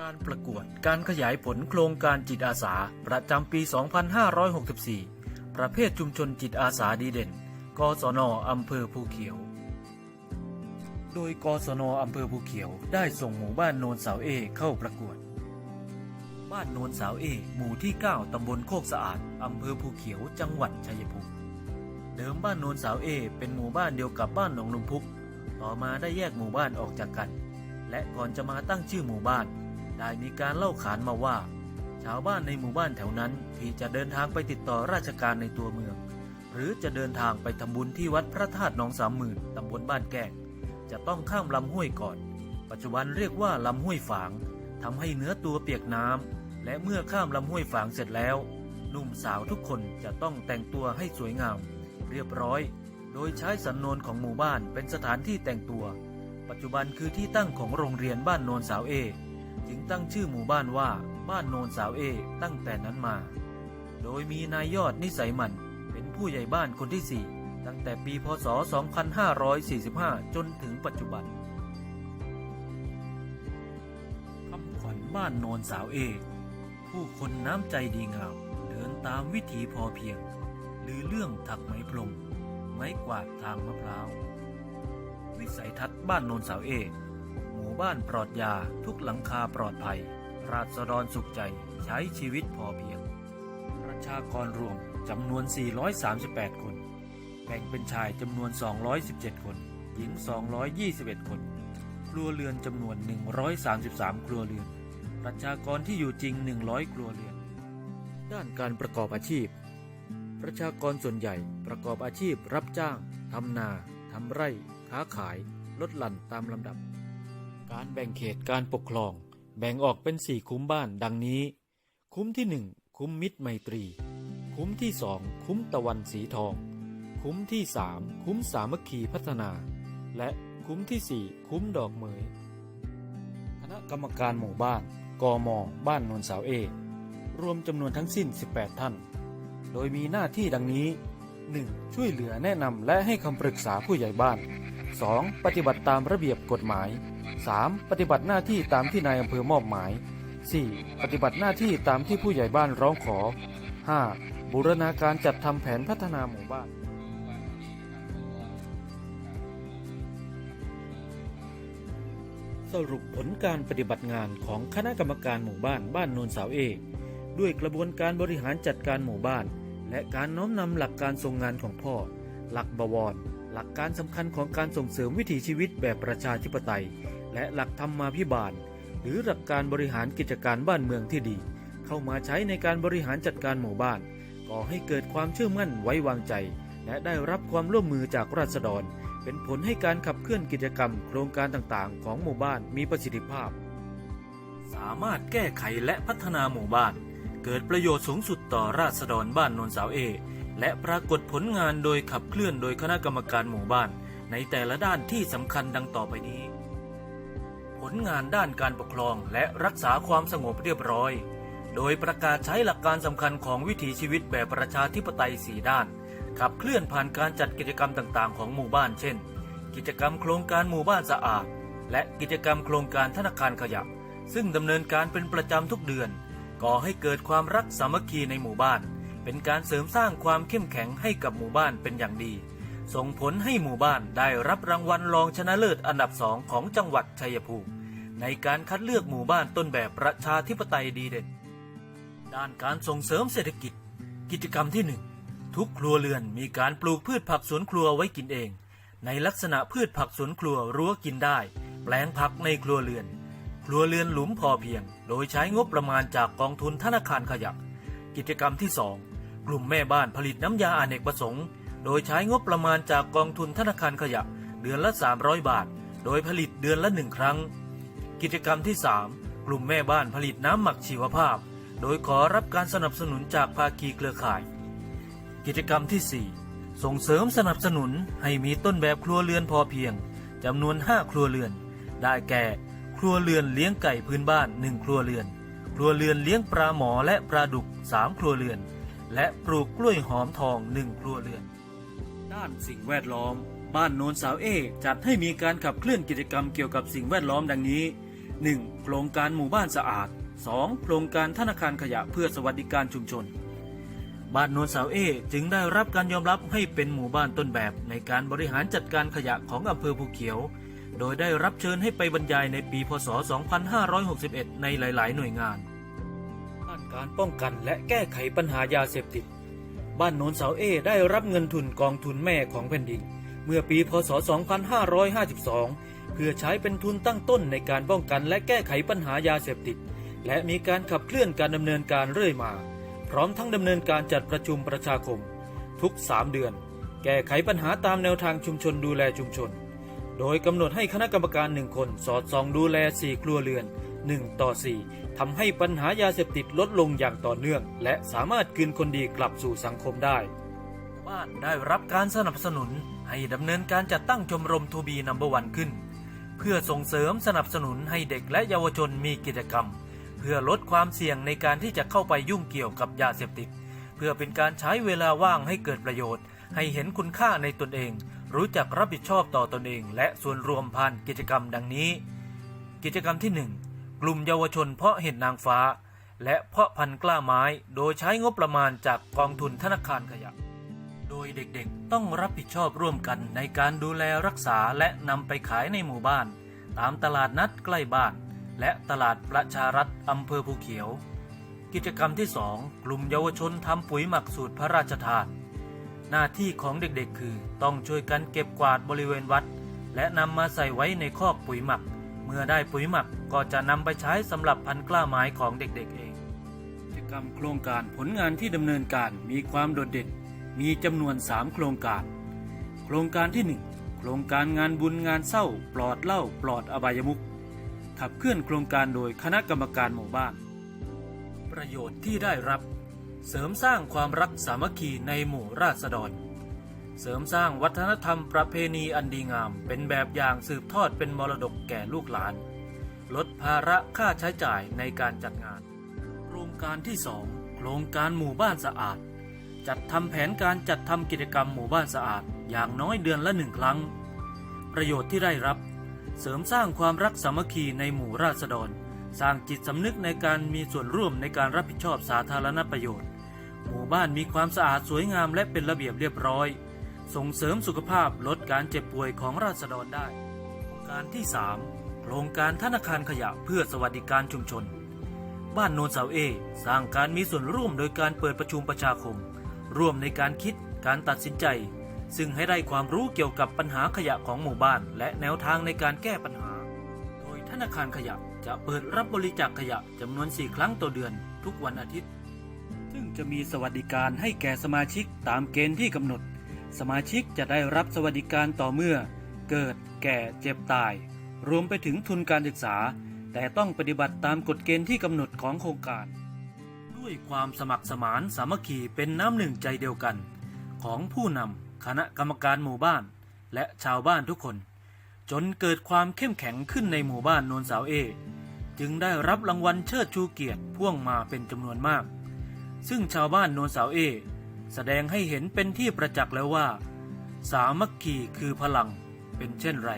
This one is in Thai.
การประกวดการขยายผลโครงการจิตอาสา ประจำปี 2564 ประเภทชุมชนจิตอาสาดีเด่น กศนอำเภอภูเขียว โดยกศนอำเภอภูเขียว ได้ส่งหมู่บ้านโนนสาวเอเข้าประกวด บ้านโนนสาวเอ หมู่ที่ 9 ตำบลโคกสะอาด อำเภอภูเขียว จังหวัดชัยภูมิ เดิมบ้านโนนสาวเอ เป็นหมู่บ้านเดียวกับบ้านหนองลุมพุก ต่อมาได้แยกหมู่บ้านออกจากกัน และก่อนจะมาตั้งชื่อหมู่บ้าน ได้มีการเล่าขานมาว่า ชาวบ้านในหมู่บ้านแถวนั้นที่จะเดินทางไปติดต่อราชการในตัวเมือง หรือจะเดินทางไปทำบุญที่วัดพระธาตุหนองสามหมื่นตำบลบ้านแก้งจะต้องข้ามลำห้วยก่อน ปัจจุบันเรียกว่าลำห้วยฝางทำให้เนื้อตัวเปียกน้ำและเมื่อข้ามลำห้วยฝางเสร็จแล้วหนุ่มสาวทุกคนจะต้องแต่งตัวให้สวยงาม เรียบร้อย โดยใช้สันนนของหมู่บ้านเป็นสถานที่แต่งตัว ปัจจุบันคือที่ตั้งของโรงเรียนบ้านโนนสาวเอ จึงตั้งชื่อหมู่บ้านว่าบ้านโนนสาวเอ ตั้งแต่นั้นมา โดยมีนายยอดนิสัยมันเป็นผู้ใหญ่บ้านคนที่ 4 ตั้งแต่ปีพศ 2545 จนถึงปัจจุบันคำขวัญบ้านโนนสาวเอ ผู้คนน้ำใจดีงาม เดินตามวิถีพอเพียง หรือเรื่องถักไหมพรมไม้กวาดทางมะพร้าว วิสัยทัศน์บ้านโนนสาวเอ บ้านปลอดยาทุกหลังคาปลอดภัย ราษฎรสุขใจใช้ชีวิตพอเพียง ประชากรรวมจำนวน 438 คน แบ่งเป็นชายจำนวน 217 คน หญิง 221 คน ครัวเรือนจำนวน 133 ครัวเรือน ประชากรที่อยู่จริง 100 ครัวเรือน ด้านการประกอบอาชีพ ประชากรส่วนใหญ่ประกอบอาชีพรับจ้าง ทำนา ทำไร่ ค้าขาย ลดหลั่นตามลำดับ การแบ่งเขตการปกครอง แบ่งออกเป็นสี่คุ้มบ้านดังนี้ คุ้มที่หนึ่งคุ้มมิตรไมตรี คุ้มที่สองคุ้มตะวันสีทอง คุ้มที่สามคุ้มสามัคคีพัฒนา และคุ้มที่สี่คุ้มดอกเหมยคณะกรรมการหมู่บ้านกมบ้านนนสาวเอ รวมจำนวนทั้งสิ้น 18 ท่าน โดยมีหน้าที่ดังนี้ 1. ช่วยเหลือแนะนำและให้คำปรึกษาผู้ใหญ่บ้าน 2. ปฏิบัติตามระเบียบกฎหมาย 3. ปฏิบัติหน้าที่ตามที่นายอำเภอมอบหมาย 4. ปฏิบัติหน้าที่ตามที่ผู้ใหญ่บ้านร้องขอ 5. บูรณาการจัดทำแผนพัฒนาหมู่บ้านสรุปผลการปฏิบัติงานของคณะกรรมการหมู่บ้านบ้านโนนสาวเอด้วยกระบวนการบริหารจัดการหมู่บ้าน และการน้อมนำหลักการทรงงานของพ่อ หลักบวร หลักการสำคัญของการส่งเสริมวิถีชีวิตแบบประชาธิปไตย และหลักธรรมาภิบาล หรือหลักการบริหารกิจการบ้านเมืองที่ดี เข้ามาใช้ในการบริหารจัดการหมู่บ้าน ก่อให้เกิดความเชื่อมั่นไว้วางใจ และได้รับความร่วมมือจากราษฎร เป็นผลให้การขับเคลื่อนกิจกรรม โครงการต่างๆ ของหมู่บ้านมีประสิทธิภาพ สามารถแก้ไขและพัฒนาหมู่บ้าน เกิดประโยชน์สูงสุดต่อราษฎรบ้านนนสาวเอ และปรากฏผลงานโดยขับเคลื่อนโดยคณะกรรมการหมู่บ้านในแต่ละด้านที่สำคัญดังต่อไปนี้ ผลงานด้านการปกครองและรักษาความสงบเรียบร้อย โดยประกาศใช้หลักการสำคัญของวิถีชีวิตแบบประชาธิปไตยสีด้าน ขับเคลื่อนผ่านการจัดกิจกรรมต่างๆ ของหมู่บ้านเช่น กิจกรรมโครงการหมู่บ้านสะอาด และกิจกรรมโครงการธนาคารขยะ ซึ่งดำเนินการเป็นประจำทุกเดือน ก่อให้เกิดความรักสามัคคีในหมู่บ้าน เป็นการเสริมสร้างความเข้มแข็งให้กับหมู่บ้านเป็นอย่างดีส่งผลให้หมู่บ้านได้รับรางวัลรองชนะเลิศอันดับสองของจังหวัดชัยภูมิ ในการคัดเลือกหมู่บ้านต้นแบบประชาธิปไตยดีเด่น ด้านการส่งเสริมเศรษฐกิจ กิจกรรมที่หนึ่งทุกครัวเรือนมีการปลูกพืชผักสวนครัวไว้กินเอง ในลักษณะพืชผักสวนครัวรั้วกินได้ แปลงผักในครัวเรือน ครัวเรือนหลุมพอเพียง โดยใช้งบประมาณจากกองทุนธนาคารขยะกิจกรรมที่ 2 กลุ่มแม่บ้านผลิตน้ำยาอเนกประสงค์ โดยใช้งบประมาณจากกองทุนธนาคารขยะเดือนละ 300 บาท โดยผลิตเดือนละหนึ่งครั้ง กิจกรรมที่ 3 กลุ่มแม่บ้านผลิตน้ำหมักชีวภาพ โดยขอรับการสนับสนุนจากภาคีเครือข่าย กิจกรรมที่ 4 ส่งเสริมสนับสนุนให้มีต้นแบบครัวเรือนพอเพียงจำนวน 5 ครัวเรือน ได้แก่ ครัวเรือนเลี้ยงไก่พื้นบ้าน 1 ครัวเรือน ครัวเรือนเลี้ยงปลาหมอและปลาดุก 3 ครัวเรือน และปลูกกล้วยหอมทอง 1 ครัวเรือน ด้านสิ่งแวดล้อม บ้านโนนสาวเอจัดให้มีการขับเคลื่อนกิจกรรมเกี่ยวกับสิ่งแวดล้อมดังนี้ 1. โครงการหมู่บ้านสะอาด 2. โครงการธนาคารขยะเพื่อสวัสดิการชุมชน บ้านโนนสาวเอจึงได้รับการยอมรับให้เป็นหมู่บ้านต้นแบบในการบริหารจัดการขยะของอำเภอภูเขียว โดยได้รับเชิญให้ไปบรรยายในปีพศ 2561 ในหลาย ๆ หน่วยงานด้านการป้องกันและแก้ไขปัญหายาเสพติด บ้านโนนเสาเอได้รับเงินทุนกองทุนแม่ของแผ่นดิน เมื่อปีพศ 2552 เพื่อใช้เป็นทุนตั้งต้นในการป้องกันและแก้ไขปัญหายาเสพติด และมีการขับเคลื่อนการดำเนินการเรื่อยมา พร้อมทั้งดำเนินการจัดประชุมประชาคม ทุก 3 เดือน แก้ไขปัญหาตามแนวทางชุมชนดูแลชุมชน โดยกำหนดให้คณะกรรมการหนึ่งคนสอดส่องดูแล 4 ครัวเรือน 1 ต่อ 4ทำให้ปัญหายาเสพติดลดลงอย่างต่อเนื่อง และสามารถคืนคนดีกลับสู่สังคมได้บ้านได้รับการสนับสนุนให้ดำเนินการจัดตั้งชมรมทูบีนัมเบอร์วันขึ้น เพื่อส่งเสริมสนับสนุนให้เด็กและเยาวชนมีกิจกรรม เพื่อลดความเสี่ยงในการที่จะเข้าไปยุ่งเกี่ยวกับยาเสพติด เพื่อเป็นการใช้เวลาว่างให้เกิดประโยชน์ ให้เห็นคุณค่าในตนเอง รู้จักรับผิดชอบต่อตนเอง และส่วนรวมผ่านกิจกรรมดังนี้ กิจกรรมที่ 1 กลุ่มเยาวชนเพาะเห็ดนางฟ้า และเพาะพันธุ์กล้าไม้ โดยใช้งบประมาณจากกองทุนธนาคารขยะ โดยเด็กๆ ต้องรับผิดชอบร่วมกันในการดูแลรักษาและนำไปขายในหมู่บ้าน ตามตลาดนัดใกล้บ้าน และตลาดประชารัฐอำเภอภูเขียว กิจกรรมที่ 2 กลุ่มเยาวชนทำปุ๋ยหมักสูตรพระราชทาน หน้าที่ของเด็กๆ คือต้องช่วยกันเก็บกวาดบริเวณวัด และนำมาใส่ไว้ในคอกปุ๋ยหมัก เมื่อได้ปุ๋ยหมักก็จะนำไปใช้สำหรับพันกล้าไม้ของเด็กๆเองกิจกรรมโครงการผลงานที่ดำเนินการมีความโดดเด่น มีจำนวน 3 โครงการ โครงการที่ 1 โครงการงานบุญงานเศร้า ปลอดเหล้าปลอดอบายมุขขับเคลื่อนโครงการโดยคณะกรรมการหมู่บ้าน ประโยชน์ที่ได้รับ เสริมสร้างความรักสามัคคีในหมู่ราษฎร เสริมสร้างวัฒนธรรมประเพณีอันดีงาม เป็นแบบอย่างสืบทอดเป็นมรดกแก่ลูกหลาน ลดภาระค่าใช้จ่ายในการจัดงาน โครงการที่ 2 โครงการหมู่บ้านสะอาด จัดทำแผนการจัดทำกิจกรรมหมู่บ้านสะอาดอย่างน้อยเดือนละหนึ่งครั้ง ประโยชน์ที่ได้รับ เสริมสร้างความรักสามัคคีในหมู่ราษฎร สร้างจิตสำนึกในการมีส่วนร่วมในการรับผิดชอบสาธารณประโยชน์ หมู่บ้านมีความสะอาดสวยงามและเป็นระเบียบเรียบร้อย ส่งเสริมสุขภาพลดการเจ็บป่วยของราษฎรได้ การที่ 3 โครงการธนาคารขยะเพื่อสวัสดิการชุมชน บ้านโนนเสาเอ สร้างการมีส่วนร่วมโดยการเปิดประชุมประชาคม ร่วมในการคิดการตัดสินใจ ซึ่งให้ได้ความรู้เกี่ยวกับปัญหาขยะของหมู่บ้าน และแนวทางในการแก้ปัญหา โดยธนาคารขยะจะเปิดรับบริจาคขยะจำนวน 4 ครั้งต่อเดือนทุกวันอาทิตย์ ซึ่งจะมีสวัสดิการให้แก่สมาชิกตามเกณฑ์ที่กำหนด สมาชิกจะได้รับสวัสดิการต่อเมื่อ เกิด แก่ เจ็บตาย รวมไปถึงทุนการศึกษา แต่ต้องปฏิบัติตามกฎเกณฑ์ที่กำหนดของโครงการ ด้วยความสมัครสมานสามัคคีเป็นน้ำหนึ่งใจเดียวกัน ของผู้นำคณะกรรมการหมู่บ้าน และชาวบ้านทุกคน จนเกิดความเข้มแข็งขึ้นในหมู่บ้านโนนสาวเอ จึงได้รับรางวัลเชิดชูเกียรติพ่วงมาเป็นจำนวนมาก ซึ่งชาวบ้านโนนสาวเอ แสดงให้เห็นเป็นที่ประจักษ์แล้วว่า สามัคคีคือพลังเป็นเช่นไร